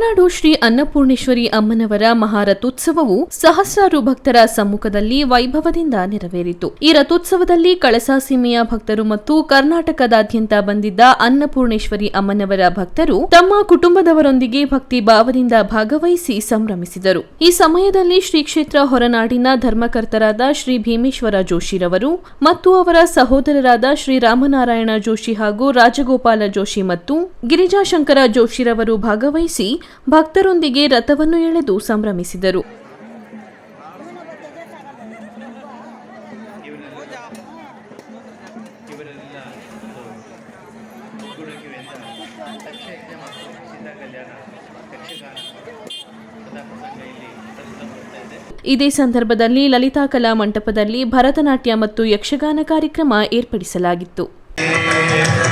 ಹೊರನಾಡು ಶ್ರೀ ಅನ್ನಪೂರ್ಣೇಶ್ವರಿ ಅಮ್ಮನವರ ಮಹಾರಥೋತ್ಸವವು ಸಹಸ್ರಾರು ಭಕ್ತರ ಸಮ್ಮುಖದಲ್ಲಿ ವೈಭವದಿಂದ ನೆರವೇರಿತು. ಈ ರಥೋತ್ಸವದಲ್ಲಿ ಕಳಸಾ ಸೀಮೆಯ ಭಕ್ತರು ಮತ್ತು ಕರ್ನಾಟಕದಾದ್ಯಂತ ಬಂದಿದ್ದ ಅನ್ನಪೂರ್ಣೇಶ್ವರಿ ಅಮ್ಮನವರ ಭಕ್ತರು ತಮ್ಮ ಕುಟುಂಬದವರೊಂದಿಗೆ ಭಕ್ತಿ ಭಾವದಿಂದ ಭಾಗವಹಿಸಿ ಸಂಭ್ರಮಿಸಿದರು. ಈ ಸಮಯದಲ್ಲಿ ಶ್ರೀ ಕ್ಷೇತ್ರ ಹೊರನಾಡಿನ ಧರ್ಮಕರ್ತರಾದ ಶ್ರೀ ಭೀಮೇಶ್ವರ ಜೋಶಿರವರು ಮತ್ತು ಅವರ ಸಹೋದರರಾದ ಶ್ರೀ ರಾಮನಾರಾಯಣ ಜೋಶಿ ಹಾಗೂ ರಾಜಗೋಪಾಲ ಜೋಶಿ ಮತ್ತು ಗಿರಿಜಾಶಂಕರ ಜೋಶಿರವರು ಭಾಗವಹಿಸಿ ಭಕ್ತರೊಂದಿಗೆ ರಥವನ್ನು ಎಳೆದು ಸಂಭ್ರಮಿಸಿದರು. ಇದೇ ಸಂದರ್ಭದಲ್ಲಿ ಲಲಿತಾ ಕಲಾ ಮಂಟಪದಲ್ಲಿ ಭರತನಾಟ್ಯ ಮತ್ತು ಯಕ್ಷಗಾನ ಕಾರ್ಯಕ್ರಮ ಏರ್ಪಡಿಸಲಾಗಿತ್ತು ಿ.